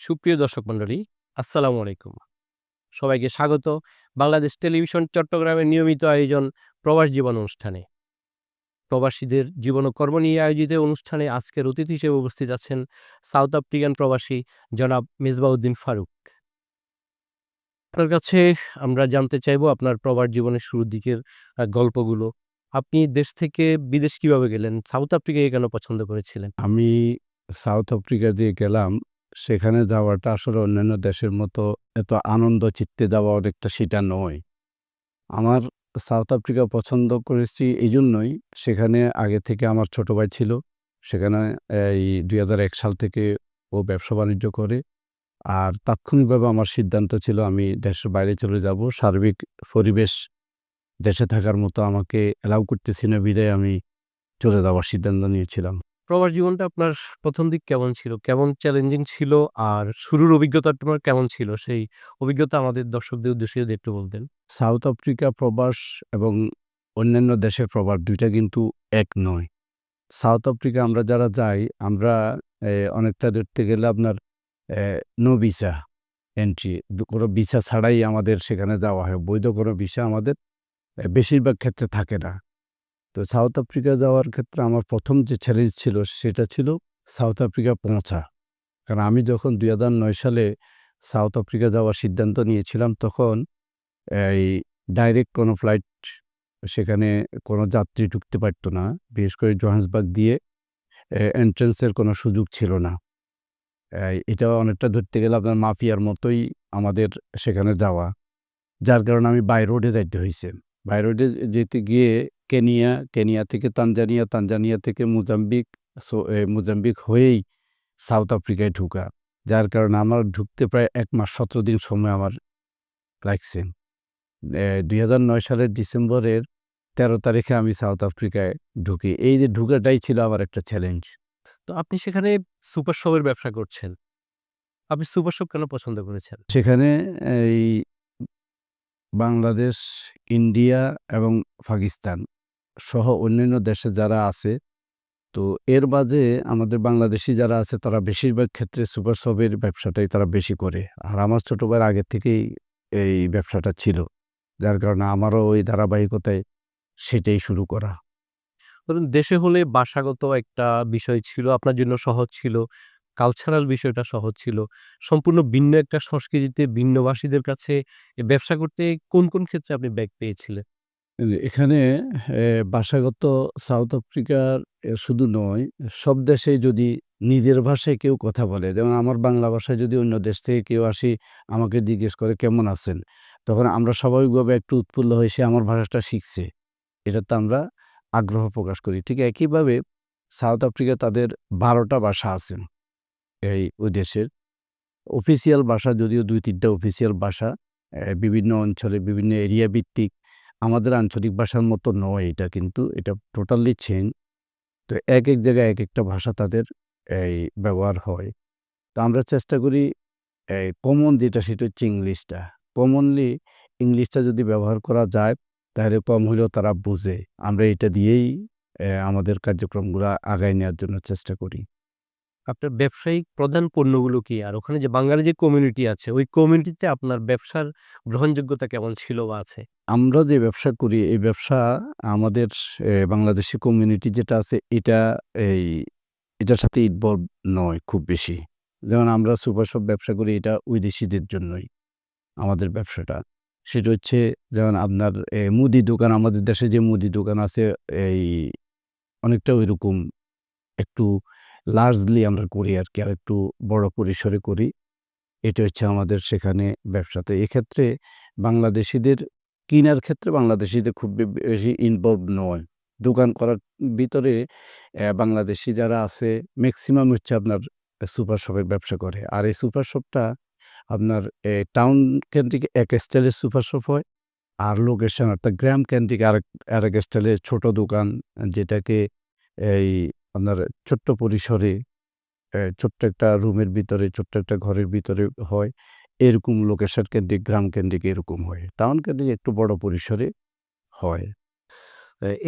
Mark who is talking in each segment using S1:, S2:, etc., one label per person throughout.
S1: সুপ্রিয় দর্শক মণ্ডলী, আসসালামু আলাইকুম। সবাইকে স্বাগত বাংলাদেশ টেলিভিশন চট্টগ্রামের নিয়মিত আয়োজন প্রবাস জীবন অনুষ্ঠানে। প্রবাসীদের জীবন ও কর্ম নিয়ে আয়োজিত অনুষ্ঠানে আজকের অতিথি হিসেবে উপস্থিত আছেন সাউথ আফ্রিকান প্রবাসী জনাব মেজবাউদ্দিন ফারুক। আপনার কাছে আমরা জানতে চাইব আপনার প্রবাস জীবনের শুরুর দিকের গল্পগুলো। আপনি দেশ থেকে বিদেশ কীভাবে গেলেন? সাউথ আফ্রিকায় কেন পছন্দ করেছিলেন?
S2: আমি সাউথ আফ্রিকা দিয়ে গেলাম সেখানে যাওয়াটা আসলে অন্যান্য দেশের মতো এত আনন্দ চিত্তে যাওয়া অনেকটা সেটা নয়। আমার সাউথ আফ্রিকা পছন্দ করেছি এই জন্যই সেখানে আগে থেকে আমার ছোট ভাই ছিল। সেখানে, এই দুই এক সাল থেকে ও ব্যবসা বাণিজ্য করে। আর তাৎক্ষণিকভাবে আমার সিদ্ধান্ত ছিল আমি দেশের বাইরে চলে যাব। সার্বিক পরিবেশ দেশে থাকার মতো আমাকে অ্যালাউ করতেছি না বিদায় আমি চলে যাওয়ার সিদ্ধান্ত নিয়েছিলাম।
S1: প্রবাস জীবনটা আপনার প্রথম দিক কেমন ছিল? কেমন চ্যালেঞ্জিং ছিল? আর শুরুর অভিজ্ঞতা তোমার কেমন ছিল? সেই অভিজ্ঞতা আমাদের দর্শকদের উদ্দেশ্যে একটু বলতেন।
S2: সাউথ আফ্রিকা প্রবাস এবং অন্যান্য দেশের প্রবাস দুইটা কিন্তু এক নয়। সাউথ আফ্রিকা আমরা যারা যাই, আমরা অনেকটা ধরতে গেলে আপনার নো ভিসা এন্ট্রি কোনো ভিসা ছাড়াই আমাদের সেখানে যাওয়া হয়। বৈধ কোনো ভিসা আমাদের বেশিরভাগ ক্ষেত্রে থাকে না। তো সাউথ আফ্রিকা যাওয়ার ক্ষেত্রে আমার প্রথম যে চ্যালেঞ্জ ছিল সেটা ছিল সাউথ আফ্রিকা পৌঁছা। কারণ আমি যখন দুই নয় সালে সাউথ আফ্রিকা যাওয়ার সিদ্ধান্ত নিয়েছিলাম, তখন এই ডাইরেক্ট কোনো ফ্লাইট সেখানে কোনো যাত্রী ঢুকতে পারত না। বিশেষ করে জোহান্সবার্গ দিয়ে এন্ট্রেন্সের কোনো সুযোগ ছিল না। এটা অনেকটা ধরতে গেলে আপনার মাফিয়ার মতোই আমাদের সেখানে যাওয়া। যার কারণে আমি বাই রোডে যাইতে হয়েছে বাই রোডে যেতে গিয়ে কেনিয়া কেনিয়া থেকে তানজানিয়া তানজানিয়া থেকে মোজাম্বিক সো মোজাম্বিক হয়েই সাউথ আফ্রিকায় ঢুকা। যার কারণে আমার ঢুকতে প্রায় এক মাস সতেরো দিন সময় আমার লাগছে। দুই হাজার নয় সালের ডিসেম্বরের তেরো তারিখে আমি সাউথ আফ্রিকায় ঢুকি। এই যে ঢুকাটাই ছিল আমার একটা চ্যালেঞ্জ।
S1: তো আপনি সেখানে সুপার শপের ব্যবসা করছেন। আপনি সুপার শপ কেন পছন্দ করেছেন?
S2: সেখানে এই বাংলাদেশ, ইন্ডিয়া এবং পাকিস্তান সহ অন্যান্য দেশে যারা আছে, তো এর বাদে আমাদের বাংলাদেশি যারা আছে, তারা বেশিরভাগ ক্ষেত্রে সুপার শপের ব্যবসাটাই তারা বেশি করে। আর আমার ছোটো ভাইয়ের আগে থেকেই এই ব্যবসাটা ছিল, যার কারণে আমারও ওই ধারাবাহিকতায় সেটাই শুরু করা।
S1: ধরুন, দেশে হলে বাসাগত একটা বিষয় ছিল, আপনার জন্য সহজ ছিল। কালচারাল বিষয়টা সহজ ছিল। সম্পূর্ণ ভিন্ন একটা সংস্কৃতিতে ভিন্নভাষীদের কাছে ব্যবসা করতে কোন কোন ক্ষেত্রে আপনি ব্যাগ পেয়েছিলেন?
S2: এখানে ভাষাগত সাউথ আফ্রিকার শুধু নয়, সব দেশে যদি নিজের ভাষায় কেউ কথা বলে, যেমন আমার বাংলা ভাষায় যদি অন্য দেশ থেকে কেউ আসি, আমাকে জিজ্ঞেস করে কেমন আছেন? তখন আমরা স্বাভাবিকভাবে একটু উৎফুল্ল হয়ে সে আমার ভাষাটা শিখছে। এটাতে আমরা আগ্রহ প্রকাশ করি। ঠিক একইভাবে সাউথ আফ্রিকা তাদের বারোটা ভাষা আছে। এই ওই দেশের। অফিসিয়াল ভাষা যদিও দুই তিনটা অফিসিয়াল ভাষা বিভিন্ন অঞ্চলে বিভিন্ন এরিয়া ভিত্তিক, আমাদের আঞ্চলিক ভাষার মতো নয় এটা কিন্তু, এটা টোটালি চেঞ্জ তো এক এক জায়গায় এক একটা ভাষা তাদের এই ব্যবহার হয়। তো আমরা চেষ্টা করি এই কমন যেটা সেটা হচ্ছে ইংলিশটা। কমনলি ইংলিশটা যদি ব্যবহার করা যায়, তাহলে কম হলেও তারা বোঝে। আমরা এটা দিয়েই আমাদের কার্যক্রমগুলো আগায় নেওয়ার জন্য চেষ্টা করি।
S1: আপনার ব্যবসায়িক প্রধান পণ্যগুলো কি? আর ওখানে যে বাঙালি যে কমিউনিটি আছে, ওই কমিউনিটিতে আপনার ব্যবসার গ্রহণযোগ্যতা কেমন ছিল বা আছে?
S2: আমরা যে ব্যবসা করি, এই ব্যবসা আমাদের বাংলাদেশি কমিউনিটি যেটা আছে, এটা এই, এটার সাথে ইনভলভ নয় খুব বেশি। যেমন আমরা সুপার শপ ব্যবসা করি, এটা বিদেশিদের জন্যই আমাদের ব্যবসাটা। সেটা হচ্ছে, যেমন আপনার মুদি দোকান, আমাদের দেশে যে মুদি দোকান আছে, এই, অনেকটা ওইরকম একটু লার্জলি আমরা করি আর কি, আর একটু বড় পরিসরে করি। এটা হচ্ছে আমাদের সেখানে ব্যবসা তো এক্ষেত্রে বাংলাদেশিদের কিনার ক্ষেত্রে বাংলাদেশিদের খুব বেশি ইনভলভ নয়। দোকান করার ভিতরে বাংলাদেশি যারা আছে ম্যাক্সিমাম হচ্ছে আপনার সুপার শপের ব্যবসা করে। আর এই সুপার শপটা আপনার টাউন কেন্দ্রিক এক স্টাইলের সুপার শপ হয়, আর লোকেশন অর্থাৎ গ্রাম কেন্দ্রিক আরেক আরেক স্টাইলের ছোট দোকান যেটাকে, এই আপনার ছোট্ট পরিসরে ছোট্ট একটা রুমের ভিতরে, ছোট্ট একটা ঘরের ভিতরে হয়, এরকম লোকেশন কেন্দ্রিক, গ্রাম কেন্দ্রিক এরকম হয়। টাউন কেন্দ্রিক একটু বড় পরিসরে হয়।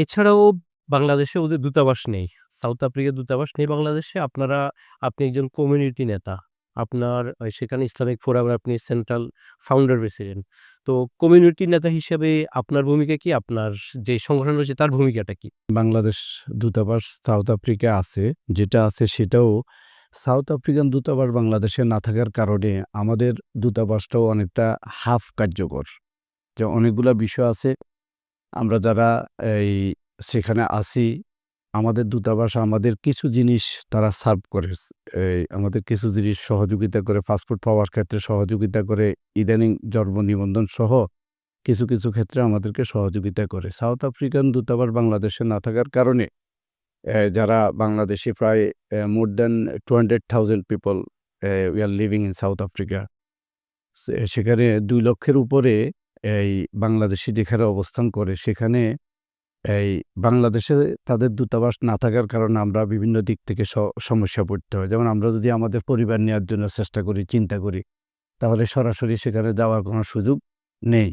S1: এছাড়াও বাংলাদেশে ওদের দূতাবাস নেই। সাউথ আফ্রিকার দূতাবাস নেই। বাংলাদেশে আপনারা, আপনি একজন কমিউনিটি নেতা। আপনার সেখানে ইসলামিক ফোরামের আপনি সেন্ট্রাল ফাউন্ডার প্রেসিডেন্ট। তো কমিউনিটি নেতা হিসেবে আপনার ভূমিকা কি? আপনার যে সংগঠন রয়েছে তার ভূমিকাটা কি?
S2: বাংলাদেশ দূতাবাস সাউথ আফ্রিকা আছে। যেটা আছে সেটাও সাউথ আফ্রিকান দূতাবাস বাংলাদেশে না থাকার কারণে আমাদের দূতাবাসটাও অনেকটা হাফ কার্যকর। যে অনেকগুলা বিষয় আছে। আমরা যারা এই সেখানে আছি, আমাদের দূতাবাস আমাদের কিছু জিনিস তারা সার্ভ করে। আমাদের কিছু জিনিস সহযোগিতা করে, পাসপোর্ট পাওয়ার ক্ষেত্রে সহযোগিতা করে, ইদানিং জন্ম নিবন্ধন সহ কিছু, কিছু ক্ষেত্রে আমাদেরকে সহযোগিতা করে। সাউথ আফ্রিকান দূতাবাস বাংলাদেশে না থাকার কারণে যারা বাংলাদেশে প্রায় more than 200,000 people uh we are living in South Africa. সেখানে দুই লক্ষের উপরে এই বাংলাদেশি যেখানে অবস্থান করে সেখানে এই বাংলাদেশে তাদের দূতাবাস না থাকার কারণে আমরা বিভিন্ন দিক থেকে স সমস্যায় পড়তে হয়। যেমন আমরা যদি আমাদের পরিবার নেওয়ার জন্য চেষ্টা করি, চিন্তা করি, তাহলে সরাসরি সেখানে যাওয়ার কোনো সুযোগ নেই।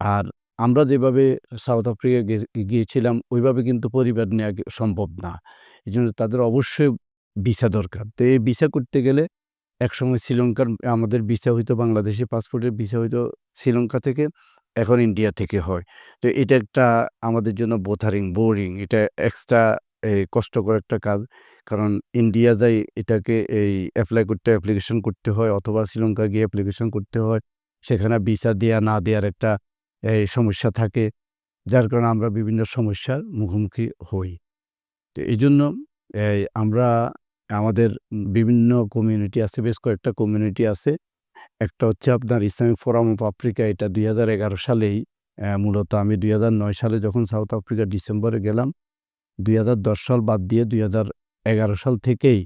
S2: আর আমরা যেভাবে সাউথ আফ্রিকায় গে গিয়েছিলাম ওইভাবে কিন্তু পরিবার নেওয়া সম্ভব না। এই জন্য তাদের অবশ্যই ভিসা দরকার। তো এই ভিসা করতে গেলে একসময় শ্রীলঙ্কার আমাদের ভিসা হইতো বাংলাদেশি পাসপোর্টের ভিসা হইতো শ্রীলঙ্কা থেকে, এখন ইন্ডিয়া থেকে হয়। তো এটা একটা আমাদের জন্য বোথারিং, বোরিং এটা এক্সট্রা এই কষ্টকর একটা কাজ। কারণ ইন্ডিয়া যাই এটাকে এই অ্যাপ্লাই করতে অ্যাপ্লিকেশন করতে হয় অথবা শ্রীলঙ্কা গিয়ে অ্যাপ্লিকেশন করতে হয়। সেখানে ভিসা দেওয়া না দেয়ার একটা এই সমস্যা থাকে। যার কারণে আমরা বিভিন্ন সমস্যার মুখোমুখি হই। তো এই জন্য আমরা আমাদের বিভিন্ন কমিউনিটি আছে, বেশ কয়েকটা কমিউনিটি আছে। একটা হচ্ছে আপনার ইসলামিক ফোরাম অফ আফ্রিকা এটা ২০১১ সালেই মূলত আমি ২০০৯ সালে যখন সাউথ আফ্রিকা ডিসেম্বরে গেলাম, ২০১০ সাল বাদ দিয়ে ২০১১ সাল থেকেই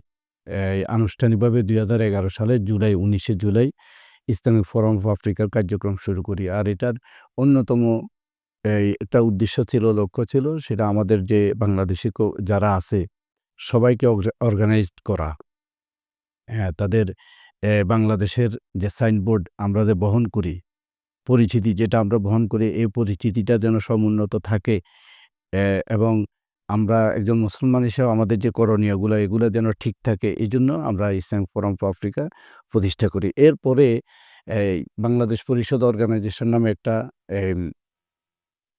S2: আনুষ্ঠানিকভাবে ২০১১ সালে জুলাই ১৯শে জুলাই ইসলামিক ফোরাম অফ আফ্রিকার কার্যক্রম শুরু করি। আর এটার অন্যতম একটা উদ্দেশ্য ছিল, লক্ষ্য ছিল সেটা আমাদের যে বাংলাদেশি যারা আছে সবাইকে অর্গা অর্গানাইজড করা। হ্যাঁ, তাদের বাংলাদেশের যে সাইনবোর্ড আমরা যে বহন করি, পরিচিতি যেটা আমরা বহন করি এই পরিচিতিটা যেন সমুন্নত থাকে এবং আমরা একজন মুসলমান হিসেবে আমাদের যে করণীয়গুলো এগুলো যেন ঠিক থাকে এই জন্য আমরা ইসলাম ফোরাম অফ আফ্রিকা প্রতিষ্ঠা করি। এরপরে বাংলাদেশ পরিষদ অর্গানাইজেশন নামে একটা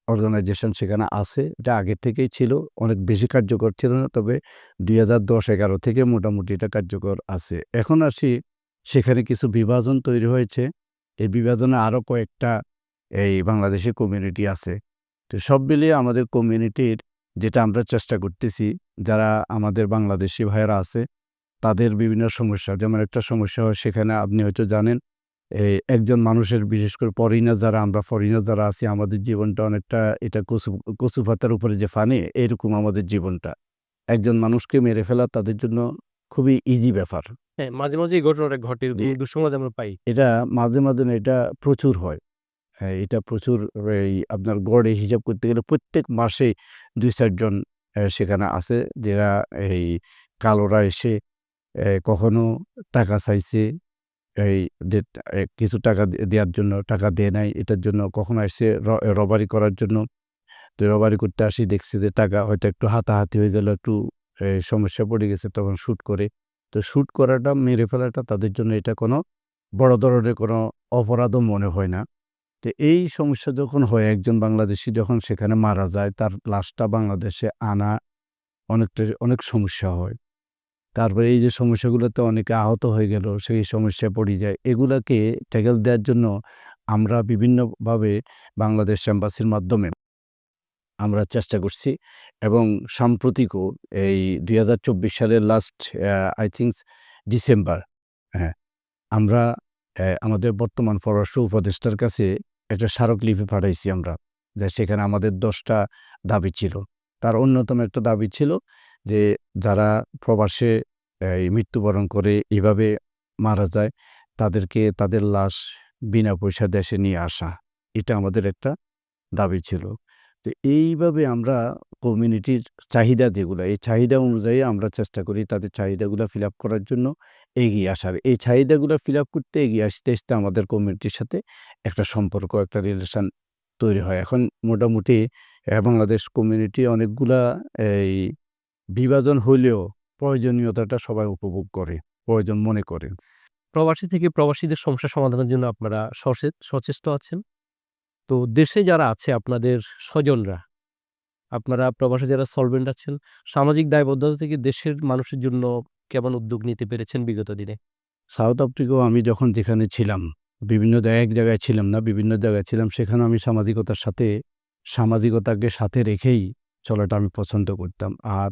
S2: অর্গানাইজেশন সেখানে আছে। এটা আগে থেকেই ছিল। অনেক বেশি কার্যকর ছিল না। তবে ২০১০-১১ থেকে মোটামুটি এটা কার্যকর আছে। এখন আসি সেখানে কিছু বিভাজন তৈরি হয়েছে। এই বিভাজনে আরও কয়েকটা এই বাংলাদেশি কমিউনিটি আছে। তো সব মিলিয়ে আমাদের কমিউনিটির যেটা আমরা চেষ্টা করতেছি, যারা আমাদের বাংলাদেশি ভাইয়েরা আছে, তাদের বিভিন্ন সমস্যা যেমন একটা সমস্যা হয় সেখানে আপনি হয়তো জানেন, এই একজন মানুষের বিশেষ করে ফরেইনার যারা আমরা ফরেইনার যারা আছি আমাদের জীবনটা অনেকটা এটা কচু কচু পাতার উপরে যে ফানে এরকম আমাদের জীবনটা। একজন মানুষকে মেরে ফেলা তাদের জন্য খুবই ইজি ব্যাপার।
S1: হ্যাঁ, মাঝে, মাঝে এই ঘটনাটা ঘটে। দুঃসংবাদ আমরা পাই।
S2: এটা মাঝে, মাঝে এটা প্রচুর হয়। হ্যাঁ, এটা প্রচুর এই আপনার গড়ে হিসাব করতে গেলে প্রত্যেক মাসে দুই চারজন সেখানে আছে যারা এই কালোরা এসে কখনো টাকা চাইছে, এই কিছু টাকা দেওয়ার জন্য টাকা দেয় নাই। এটার জন্য কখনো আসছে র রবারি করার জন্য। তো রবারি করতে আসি দেখছি যে টাকা হয়তো একটু হাতাহাতি হয়ে গেল, একটু এ সমস্যায় পড়ে গেছে তখন শ্যুট করে। তো শ্যুট করাটা, মেরে ফেলাটা তাদের জন্য এটা কোনো বড় ধরনের কোনো অপরাধও মনে হয় না। তো এই সমস্যা যখন হয় একজন বাংলাদেশি যখন সেখানে মারা যায় তার লাশটা বাংলাদেশে আনা অনেকটা অনেক সমস্যা হয়। তারপরে এই যে সমস্যাগুলোতে অনেকে আহত হয়ে গেল, সেই সমস্যায় পড়ে যায়। এগুলাকে ট্যাকেল দেওয়ার জন্য আমরা বিভিন্নভাবে বাংলাদেশ এম্বাসির মাধ্যমে আমরা চেষ্টা করছি এবং সাম্প্রতিকও এই ২০২৪ সালের লাস্ট আই থিংক ডিসেম্বর হ্যাঁ, আমরা আমাদের বর্তমান পররাষ্ট্র উপদেষ্টার কাছে একটা স্মারকলিপি পাঠাইছি আমরা। যে সেখানে আমাদের দশটা দাবি ছিল। তার অন্যতম একটা দাবি ছিল যে যারা প্রবাসে মৃত্যুবরণ করে এভাবে মারা যায় তাদেরকে তাদের লাশ বিনা পয়সা দেশে নিয়ে আসা। এটা আমাদের একটা দাবি ছিল। তো এইভাবে আমরা কমিউনিটির চাহিদা যেগুলা, এই চাহিদা অনুযায়ী আমরা চেষ্টা করি তাদের চাহিদাগুলো ফিল আপ করার জন্য এগিয়ে আসার। এই চাহিদাগুলো ফিল আপ করতে এগিয়ে আসতে, আসতে আমাদের কমিউনিটির সাথে একটা সম্পর্ক, একটা রিলেশন তৈরি হয়। এখন মোটামুটি বাংলাদেশ কমিউনিটি অনেকগুলা এই বিভাজন হইলেও প্রয়োজনীয়তাটা সবাই উপভোগ করে, প্রয়োজন মনে করে।
S1: প্রবাসী থেকে প্রবাসীদের সমস্যা সমাধানের জন্য আপনারা সচে সচেষ্ট আছেন। তো দেশে যারা আছে আপনাদের স্বজনরা, আপনারা প্রবাসে যারা সলভেন্ট আছেন, সামাজিক দায়বদ্ধতা থেকে দেশের মানুষের জন্য কেমন উদ্যোগ নিতে পেরেছেন বিগত দিনে?
S2: সাউথ আফ্রিকাও আমি যখন যেখানে ছিলাম, বিভিন্ন এক জায়গায় ছিলাম না, বিভিন্ন জায়গায় ছিলাম। সেখানে আমি সামাজিকতার সাথে সামাজিকতাকে সাথে রেখেই চলাটা আমি পছন্দ করতাম। আর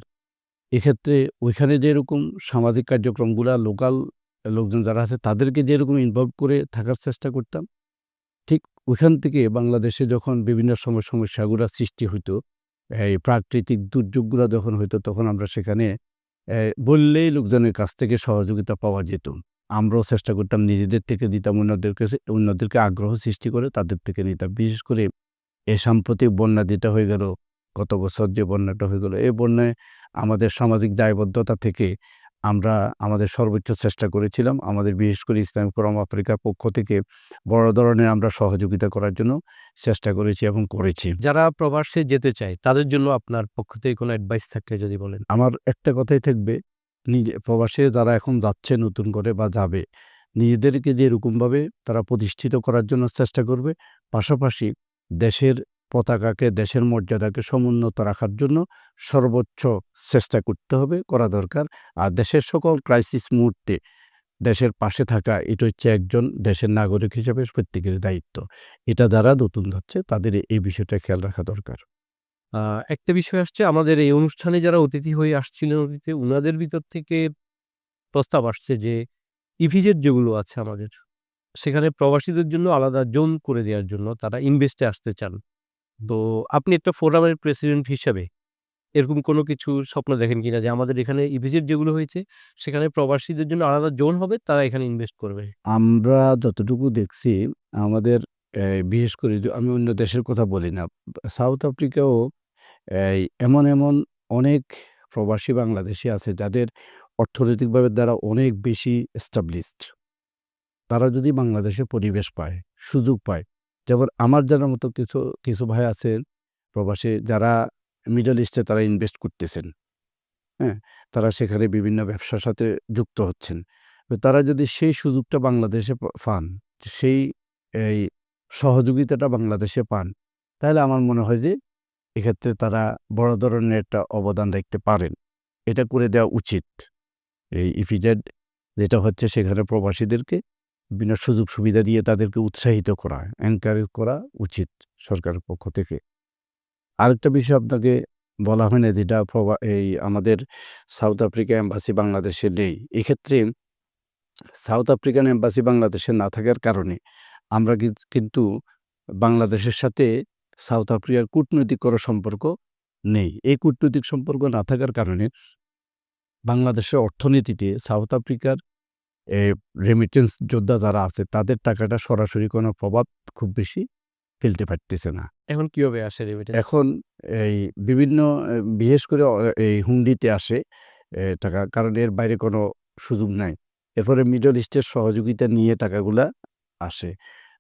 S2: এক্ষেত্রে ওইখানে যেরকম সামাজিক কার্যক্রমগুলা লোকাল লোকজন যারা আছে তাদেরকে যেরকম ইনভলভ করে থাকার চেষ্টা করতাম, ঠিক ওইখান থেকে বাংলাদেশে যখন বিভিন্ন সময় সমস্যাগুলা সৃষ্টি হইতো, এই প্রাকৃতিক দুর্যোগগুলা যখন হইতো তখন আমরা সেখানে বললেই লোকজনের কাছ থেকে সহযোগিতা পাওয়া যেত। আমরাও চেষ্টা করতাম নিজেদের থেকে দিতাম অন্যদেরকে অন্যদেরকে আগ্রহ সৃষ্টি করে তাদের থেকে নিতাম। বিশেষ করে এ সাম্প্রতিক বন্যা যেটা হয়ে গেল, গত বছর যে বন্যাটা হয়ে গেল, এই বন্যায় আমাদের সামাজিক দায়বদ্ধতা থেকে আমরা আমাদের সর্বোচ্চ চেষ্টা করেছিলাম। আমাদের বিশেষ করে ইসলামিক ফোরাম আফ্রিকার পক্ষ থেকে বড় ধরনের আমরা সহযোগিতা করার জন্য চেষ্টা করেছি এবং করেছি।
S1: যারা প্রবাসে যেতে চায় তাদের জন্য আপনার পক্ষ থেকে কোনো অ্যাডভাইস থাকলে যদি বলেন?
S2: আমার একটা কথাই থাকবে, নিজে প্রবাসে যারা এখন যাচ্ছে নতুন করে বা যাবে, নিজেদেরকে যেরকমভাবে তারা প্রতিষ্ঠিত করার জন্য চেষ্টা করবে, পাশাপাশি দেশের পতাকাকে, দেশের মর্যাদাকে সমুন্নত রাখার জন্য সর্বোচ্চ চেষ্টা করতে হবে, করা দরকার। আর দেশের সকল ক্রাইসিস মুহূর্তে দেশের পাশে থাকা এটা হচ্ছে একজন দেশের নাগরিক হিসেবে প্রত্যেকের দায়িত্ব। এটা যারা নতুন যাচ্ছে তাদের এই বিষয়টা খেয়াল রাখা দরকার।
S1: একটা বিষয় আসছে আমাদের এই অনুষ্ঠানে যারা অতিথি হয়ে আসছিলেন অতীতে উনাদের ভিতর থেকে প্রস্তাব আসছে যে ইভিজেড যেগুলো আছে আমাদের, সেখানে প্রবাসীদের জন্য আলাদা জোন করে দেওয়ার জন্য তারা ইনভেস্টে আসতে চান। তো আপনি একটা ফোরামের প্রেসিডেন্ট হিসাবে এরকম কোনো কিছু স্বপ্ন দেখেন কিনা যে আমাদের এখানে ইভিজেড যেগুলো হয়েছে সেখানে প্রবাসীদের জন্য আলাদা জোন হবে তারা এখানে ইনভেস্ট করবে?
S2: আমরা যতটুকু দেখছি আমাদের বিশেষ করে আমি অন্য দেশের কথা বলি না। সাউথ আফ্রিকাও এমন, এমন অনেক প্রবাসী বাংলাদেশি আছে যাদের অর্থনৈতিকভাবে দ্বারা অনেক বেশি এস্টাবলিশড। তারা যদি বাংলাদেশে পরিবেশ পায়, সুযোগ পায়, যেমন আমার জানার মতো কিছু, কিছু ভাই আছেন প্রবাসী যারা মিডল ইস্টে তারা ইনভেস্ট করতেছেন। হ্যাঁ? তারা সেখানে বিভিন্ন ব্যবসার সাথে যুক্ত হচ্ছেন। তারা যদি সেই সুযোগটা বাংলাদেশে পান, সেই এই সহযোগিতাটা বাংলাদেশে পান, তাহলে আমার মনে হয় যে এক্ষেত্রে তারা বড় ধরনের একটা অবদান রাখতে পারেন। এটা করে দেওয়া উচিত। এই ইপিজেড যেটা হচ্ছে সেখানে প্রবাসীদেরকে বিভিন্ন সুযোগ সুবিধা দিয়ে তাদেরকে উৎসাহিত করা, এনকারেজ করা উচিত সরকারের পক্ষ থেকে। আরেকটা বিষয় আপনাকে বলা হয় না যেটা এই আমাদের সাউথ আফ্রিকা এম্বাসি বাংলাদেশে নেই। এক্ষেত্রে সাউথ আফ্রিকান এম্বাসি বাংলাদেশে না থাকার কারণে আমরা কিন কিন্তু বাংলাদেশের সাথে সাউথ আফ্রিকার কূটনৈতিক কোনো সম্পর্ক নেই। এই কূটনৈতিক সম্পর্ক না থাকার কারণে বাংলাদেশের অর্থনীতিতে সাউথ আফ্রিকার রেমিটেন্স যোদ্ধা যারা আছে তাদের টাকাটা সরাসরি কোনো প্রভাব খুব বেশি ফেলতে পারতেছে না।
S1: এখন কীভাবে আসে রেমিটেন্স?
S2: এখন এই বিভিন্ন বিশেষ করে এই হুন্ডিতে আসে টাকা। কারণ এর বাইরে কোনো সুযোগ নাই। এরপরে মিডল ইস্টের সহযোগিতা নিয়ে টাকাগুলা আসে।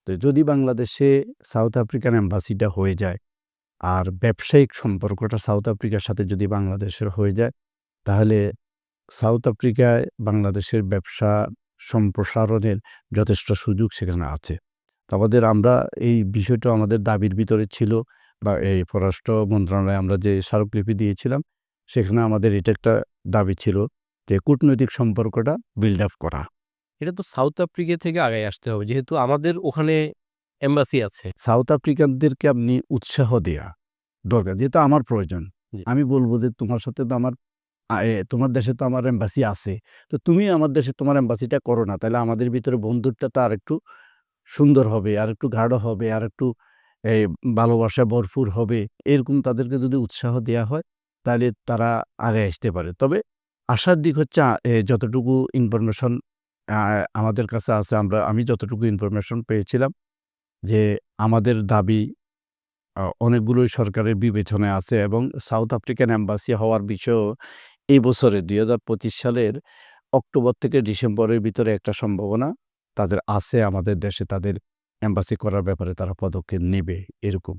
S2: তো যদি বাংলাদেশে সাউথ আফ্রিকান এম্বাসিটা হয়ে যায়, আর ব্যবসায়িক সম্পর্কটা সাউথ আফ্রিকার সাথে যদি বাংলাদেশের হয়ে যায়, তাহলে সাউথ আফ্রিকায় বাংলাদেশের ব্যবসা সম্প্রসারণের যথেষ্ট সুযোগ সেখানে আছে। আমাদের আমরা এই বিষয়টা আমাদের দাবির ভিতরে ছিল বা এই পররাষ্ট্র মন্ত্রণালয়ে আমরা যে স্মারকলিপি দিয়েছিলাম, সেখানে আমাদের এটা একটা দাবি ছিল যে কূটনৈতিক সম্পর্কটা বিল্ড আপ করা।
S1: এটা তো সাউথ আফ্রিকা থেকে আগায় আসতে হবে। যেহেতু আমাদের ওখানে এম্বাসি আছে।
S2: সাউথ আফ্রিকানদেরকে আপনি উৎসাহ দেয়া দরকার। যেহেতু আমার প্রয়োজন। আমি বলব যে তোমার সাথে তো আমার তোমার দেশে তো আমার এম্বাসি আছে। তো তুমি আমার দেশে তোমার এম্বাসিটা করো না। তাহলে আমাদের ভিতরে বন্ধুত্বটা আরেকটু সুন্দর হবে, আর একটু গাঢ় হবে, আরেকটু এই ভালোবাসা ভরপুর হবে। এরকম তাদেরকে যদি উৎসাহ দেওয়া হয়, তাহলে তারা আগে আসতে পারে। তবে আসার দিক হচ্ছে যতটুকু ইনফরমেশন আমাদের কাছে আছে আমরা আমি যতটুকু ইনফরমেশন পেয়েছিলাম যে আমাদের দাবি অনেকগুলোই সরকারের বিবেচনায় আছে এবং সাউথ আফ্রিকান এম্বাসি হওয়ার বিষয়েও এই বছরে ২০২৫ সালের অক্টোবর থেকে ডিসেম্বরের ভিতরে একটা সম্ভাবনা তাদের আছে আমাদের দেশে তাদের এম্বাসি করার ব্যাপারে তারা পদক্ষেপ নেবে এরকম।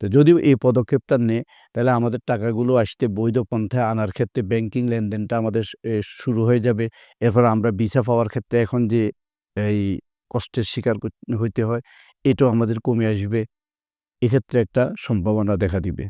S2: তো যদিও এই পদক্ষেপটা নেয়, তাহলে আমাদের টাকাগুলো আসতে বৈধ পন্থায় আনার ক্ষেত্রে ব্যাংকিং লেনদেনটা আমাদের শুরু হয়ে যাবে। এরপর আমরা ভিসা পাওয়ার ক্ষেত্রে এখন যে এই কষ্টের শিকার হইতে হয় এটাও আমাদের কমে আসবে এক্ষেত্রে একটা সম্ভাবনা দেখা দিবে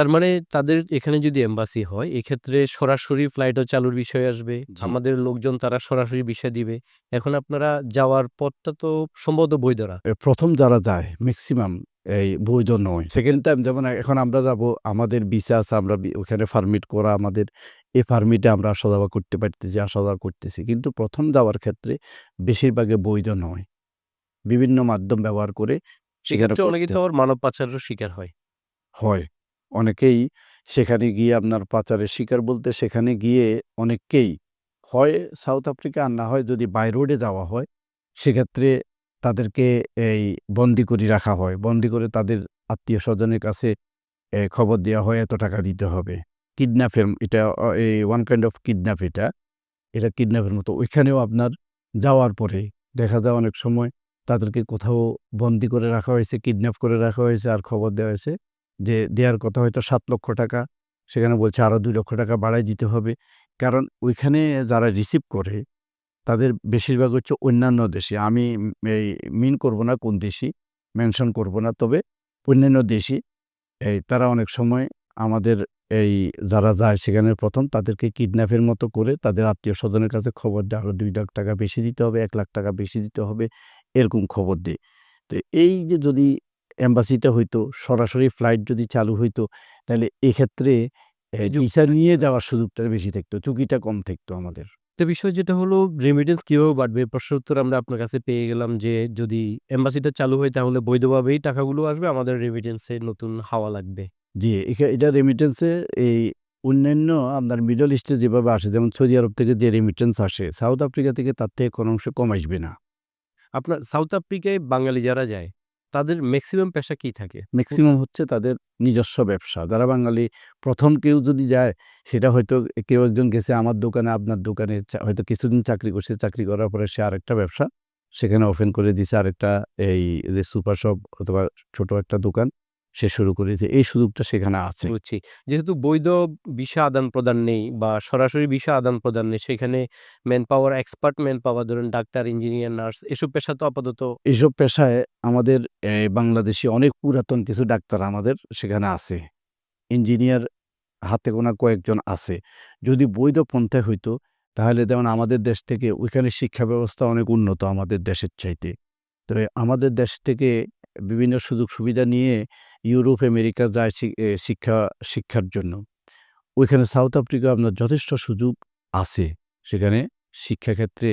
S1: তার মানে তাদের এখানে যদি এম্বাসি হয় এক্ষেত্রে সরাসরি ফ্লাইটও চালুর বিষয় আসবে। আমাদের লোকজন তারা সরাসরি বিষয় দিবে। এখন আপনারা যাওয়ার পথটা তো সম্ভবত বৈধরা।
S2: প্রথম যারা যায় ম্যাক্সিমাম এই বৈধ নয়। সেকেন্ড টাইম যেমন এখন আমরা যাব আমাদের ভিসা আছে আমরা ওখানে পারমিট করা আমাদের এই ফার্মিটে আমরা আসা যাওয়া করতে পারতেছি আসা যাওয়া করতেছি। কিন্তু প্রথম যাওয়ার ক্ষেত্রে বেশিরভাগে বৈধ নয়। বিভিন্ন মাধ্যম ব্যবহার করে সেখানে
S1: অনেকে
S2: করতে
S1: তো আবার মানব পাচারেরও শিকার হয়।
S2: হয়। অনেকেই সেখানে গিয়ে আপনার পাচারের শিকার বলতে সেখানে গিয়ে অনেককেই হয় সাউথ আফ্রিকা আর না হয় যদি বাই রোডে যাওয়া হয়, সেক্ষেত্রে তাদেরকে এই বন্দি করে রাখা হয়। বন্দি করে তাদের আত্মীয় স্বজনের কাছে খবর দেওয়া হয়, এত টাকা দিতে হবে। কিডন্যাপের এটা এই ওয়ান কাইন্ড অফ কিডন্যাপ এটা। এটা কিডন্যাপের মতো। ওইখানেও আপনার যাওয়ার পরে দেখা যায় অনেক সময় তাদেরকে কোথাও বন্দি করে রাখা হয়েছে কিডন্যাপ করে রাখা হয়েছে, আর খবর দেওয়া হয়েছে। যে দেওয়ার কথা হয়তো সাত লক্ষ টাকা, সেখানে বলছে আরও দুই লক্ষ টাকা বাড়াই দিতে হবে। কারণ ওইখানে যারা রিসিভ করে, তাদের বেশিরভাগ হচ্ছে অন্যান্য দেশে। আমি এই মিন করব না কোন দেশি মেনশন করব না, তবে অন্যান্য দেশি। এই তারা অনেক সময় আমাদের এই যারা যায় সেখানে প্রথম তাদেরকে কিডন্যাপের মতো করে তাদের আত্মীয় স্বজনের কাছে খবর দেয় আরও দুই লাখ টাকা বেশি দিতে হবে, এক লাখ টাকা বেশি দিতে হবে, এরকম খবর দেয়। তো এই যে যদি এম্বাসিটা হইতো সরাসরি ফ্লাইট যদি চালু হইতো তাহলে এক্ষেত্রে ভিসা নিয়ে যাওয়ার সুযোগটা বেশি থাকতো ঝুঁকিটা কম থাকতো আমাদের।
S1: একটা বিষয় যেটা হলো রেমিটেন্স কীভাবে বাড়বে? প্রশ্ন উত্তর আমরা আপনার কাছে পেয়ে গেলাম যে যদি এম্বাসিটা চালু হয় তাহলে বৈধভাবেই টাকাগুলো আসবে আমাদের রেমিটেন্সে নতুন হাওয়া লাগবে।
S2: জি এটা রেমিটেন্সে এই অন্যান্য আপনার মিডল ইস্টে যেভাবে আসে যেমন সৌদি আরব থেকে যে রেমিটেন্স আসে সাউথ আফ্রিকা থেকে তার থেকে কোনো অংশ কম আসবে না।
S1: আপনার সাউথ আফ্রিকায় বাঙালি যারা যায় তাদের ম্যাক্সিমাম পেশা কি থাকে?
S2: ম্যাক্সিমাম হচ্ছে তাদের নিজস্ব ব্যবসা। যারা বাঙালি, প্রথম কেউ যদি যায়, সেটা হয়তো কেউ একজন গেছে আমার দোকানে, আপনার দোকানে হয়তো কিছুদিন চাকরি করছে, চাকরি করার পরে সে আরেকটা ব্যবসা, সেখানে ওপেন করে দিছে আরেকটা এই যে সুপার শপ অথবা ছোট একটা দোকান। সে শুরু করেছে। এই সুযোগটা সেখানে আছে।
S1: বুঝছি যেহেতু বৈধ ভিসা আদান প্রদান নেই বা সরাসরি ভিসা আদান প্রদান নেই সেখানে man power expert man power ধরেন ডাক্তার ইঞ্জিনিয়ার নার্স এসব পেশা তো আপাতত
S2: এসব পেশায় আমাদের এই বাংলাদেশি অনেক পুরাতন কিছু ডাক্তার আমাদের সেখানে আছে। ইঞ্জিনিয়ার হাতে গোনা কয়েকজন আছে। যদি বৈধ পন্থায় হইতো তাহলে যেমন আমাদের দেশ থেকে ওইখানে শিক্ষা ব্যবস্থা অনেক উন্নত আমাদের দেশের চাইতে। তবে আমাদের দেশ থেকে বিভিন্ন সুযোগ সুবিধা নিয়ে ইউরোপ, আমেরিকা যায় শিক্ষা, শিক্ষার জন্য। ওইখানে সাউথ আফ্রিকা আপনার যথেষ্ট সুযোগ আছে। সেখানে শিক্ষাক্ষেত্রে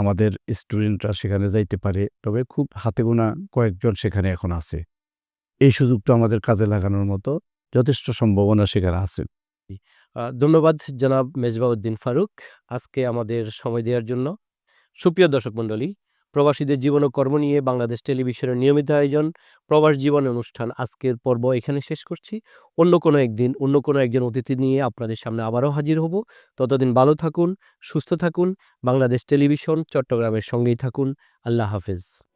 S2: আমাদের স্টুডেন্টরা সেখানে যাইতে পারে, তবে খুব হাতে গোনা কয়েকজন সেখানে এখন আছে। এই সুযোগটা আমাদের কাজে লাগানোর মতো যথেষ্ট সম্ভাবনা সেখানে আছে।
S1: ধন্যবাদ জনাব মেজবাউদ্দিন ফারুক। আজকে আমাদের সময় দেওয়ার জন্য। সুপ্রিয় দর্শক মণ্ডলী প্রবাসীদের জীবন ও কর্ম নিয়ে বাংলাদেশ টেলিভিশনের নিয়মিত আয়োজন, প্রবাস জীবন অনুষ্ঠান আজকের পর্ব এখানে শেষ করছি। অন্য কোনো একদিন, অন্য কোনো একজন অতিথি নিয়ে আপনাদের সামনে আবারও হাজির হব। ততদিন ভালো থাকুন, সুস্থ থাকুন, বাংলাদেশ টেলিভিশন চট্টগ্রামের সঙ্গেই থাকুন। আল্লাহ হাফেজ।